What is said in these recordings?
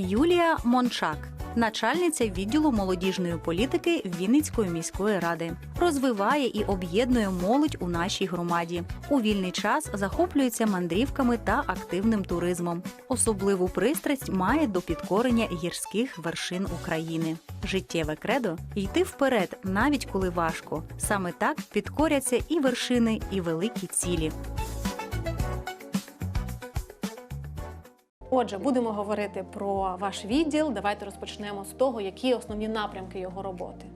Юлія Мончак, начальниця відділу молодіжної політики Вінницької міської ради, розвиває і об'єднує молодь у нашій громаді. У вільний час захоплюється мандрівками та активним туризмом. Особливу пристрасть має до підкорення гірських вершин України. Життєве кредо йти вперед, навіть коли важко. Саме так підкоряться і вершини, і великі цілі. Отже, будемо говорити про ваш відділ. Давайте розпочнемо з того, які основні напрямки його роботи.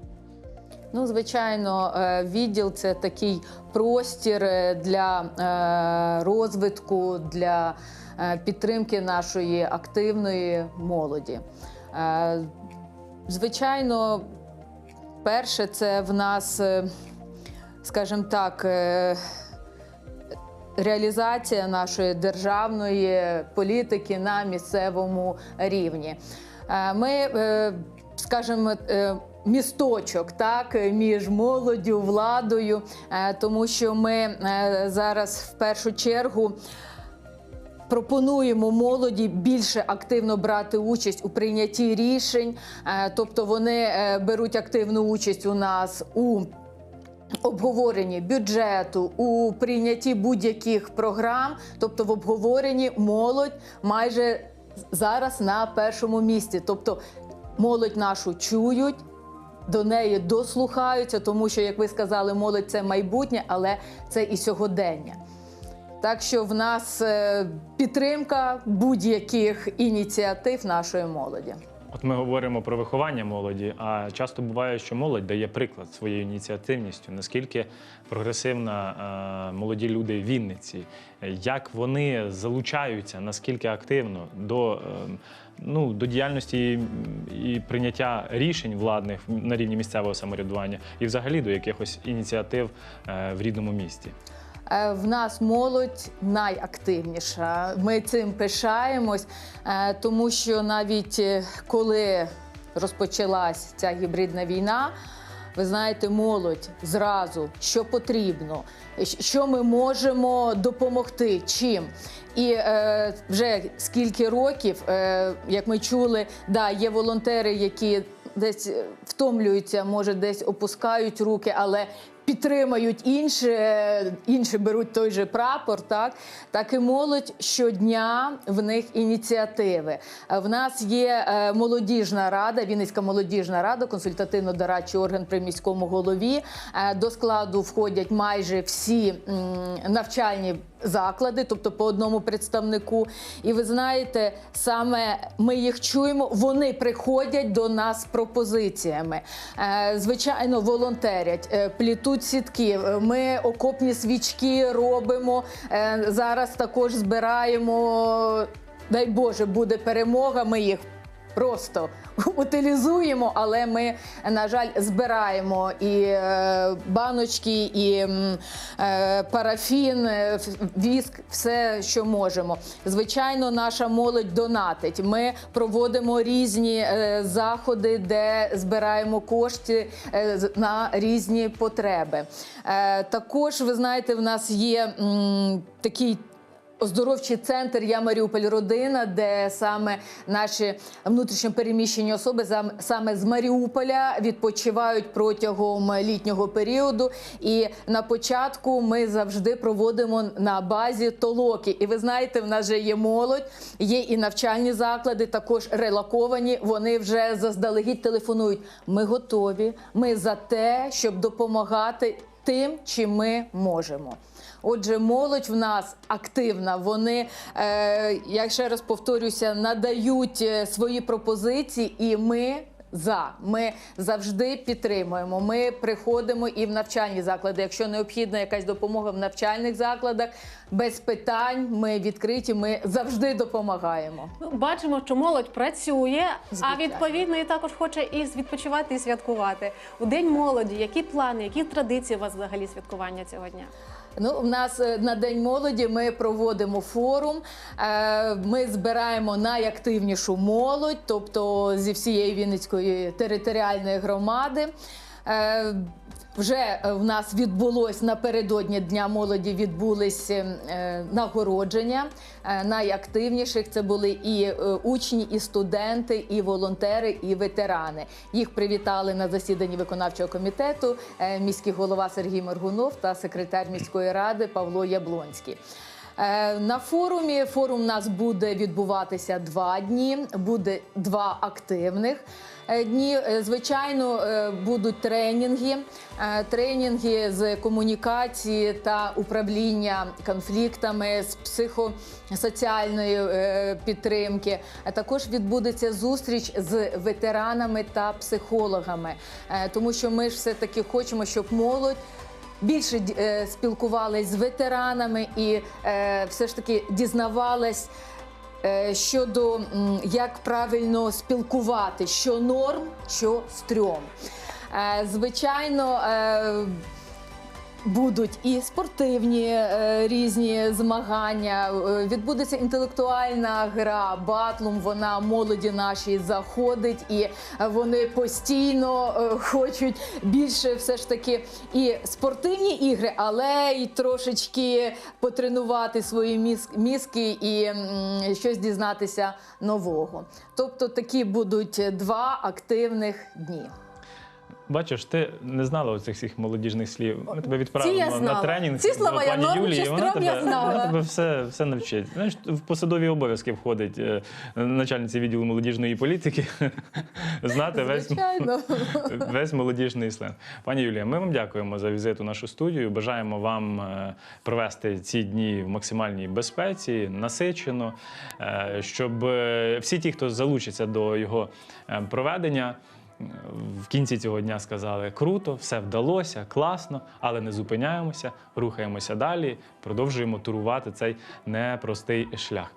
Ну, звичайно, е, відділ це такий простір е, для е, розвитку, для підтримки нашої активної молоді. Звичайно, перше, це в нас, скажімо так, реалізація нашої державної політики на місцевому рівні. Е, Ми, е, скажімо, е, місточок так між молоддю, владою, тому що ми зараз в першу чергу. Пропонуємо молоді більше активно брати участь у прийнятті рішень, тобто вони беруть активну участь у нас у обговоренні бюджету, у прийнятті будь-яких програм, тобто в обговоренні молодь майже зараз на першому місці. Тобто молодь нашу чують. До неї дослухаються, тому що, як ви сказали, молодь це майбутнє, але це і сьогодення. Так що в нас е, підтримка будь-яких ініціатив нашої молоді. От ми говоримо про виховання молоді, а часто буває, що молодь дає приклад своєю ініціативністю, наскільки прогресивна е, молоді люди в Вінниці, як вони залучаються, наскільки активно до, е, ну, до діяльності і, і прийняття рішень владних на рівні місцевого самоврядування, і взагалі до якихось ініціатив е, в рідному місті. Е, В нас молодь найактивніша. Ми цим пишаємось, е, тому що навіть е, коли розпочалась ця гібридна війна. Ви знаєте, молодь зразу, що потрібно, що ми можемо допомогти, чим. І е, вже скільки років, е, як ми чули, да, є волонтери, які десь втомлюються, може, десь опускають руки, але підтримають інші, інші беруть той же прапор, так, так і молодь щодня в них ініціативи. В нас є е, молодіжна рада, Вінницька молодіжна рада, консультативно-дорадчий орган при міському голові. Е, До складу входять майже всі навчальні заклади, тобто по одному представнику. І ви знаєте, саме ми їх чуємо, вони приходять до нас з пропозиціями. Е, Звичайно, волонтерять, е, плітуть сітки. Е, Ми окопні свічки робимо. Зараз також збираємо. Дай Боже, буде перемога. Ми їх просто утилізуємо, але ми, на жаль, збираємо і е, баночки, і е, парафін, е, віск, все, що можемо. Звичайно, наша молодь донатить. Ми проводимо різні заходи, де збираємо кошти на різні потреби. Також, ви знаєте, в нас є такий Оздоровчий центр Я Маріуполь Родина, де саме наші внутрішньо переміщені особи саме з Маріуполя відпочивають протягом літнього періоду. І на початку ми завжди проводимо на базі толоки. І ви знаєте, в нас вже є молодь, є і навчальні заклади, також релаковані. Вони вже заздалегідь телефонують. Ми готові. Ми за те, щоб допомагати тим, чим ми можемо. Отже, молодь в нас активна. Вони, е, я ще раз повторюся, надають е, свої пропозиції, і ми. За ми завжди підтримуємо. Ми приходимо і в навчальні заклади. Якщо необхідна якась допомога в навчальних закладах, без питань ми відкриті. Ми завжди допомагаємо. Ну, бачимо, що молодь працює, а Звичайно. відповідно і також хоче і відпочивати, і святкувати. У день молоді, які плани, які традиції у вас взагалі святкування цього дня? Ну, в нас е, на День молоді ми проводимо форум. Е, Ми збираємо найактивнішу молодь, тобто зі всієї Вінницької територіальної громади. Е, Вже е, в нас відбулось напередодні Дня молоді відбулись е, нагородження найактивніших. Це були і учні, і студенти, і волонтери, і ветерани. Їх привітали на засіданні виконавчого комітету міський голова Сергій Моргунов та секретар міської ради Павло Яблонський. Е, На форумі форум у нас буде відбуватися два дні. Буде два активних е, дні. Е, Звичайно, будуть тренінги, тренінги з комунікації та управління конфліктами з психосоціальної підтримки. Також відбудеться зустріч з ветеранами та психологами, тому що ми ж все таки хочемо, щоб молодь більше е, спілкувалась з ветеранами і е, все ж таки дізнавалась. е, Щодо як правильно спілкувати, що норм, що стрьом. Звичайно, будуть і спортивні е, різні змагання. е, Відбудеться інтелектуальна гра батлум. Вона молоді нашій заходить, і вони постійно е, хочуть більше, все ж таки, і спортивні ігри, але й трошечки потренувати свої мізки і щось дізнатися нового. Тобто такі будуть два активних дні. Бачиш, ти не знала оцих всіх молодіжних слів. Ми тебе відправимо я на знала. тренінг Ці слова до я пані норм Юлії. чи і вона стрьом, я знала. вона тебе все, все навчить. Знаєш, в посадові обов'язки входить е, начальниці відділу молодіжної політики знати весь, Звичайно. весь молодіжний сленг. Пані Юлія, ми вам дякуємо за візит у нашу студію. Бажаємо вам е, провести ці дні в максимальній безпеці, насичено, е, щоб е, всі ті, хто залучиться до його е, проведення. В кінці цього дня сказали круто, все вдалося, класно, але не зупиняємося, рухаємося далі, продовжуємо турувати цей непростий шлях.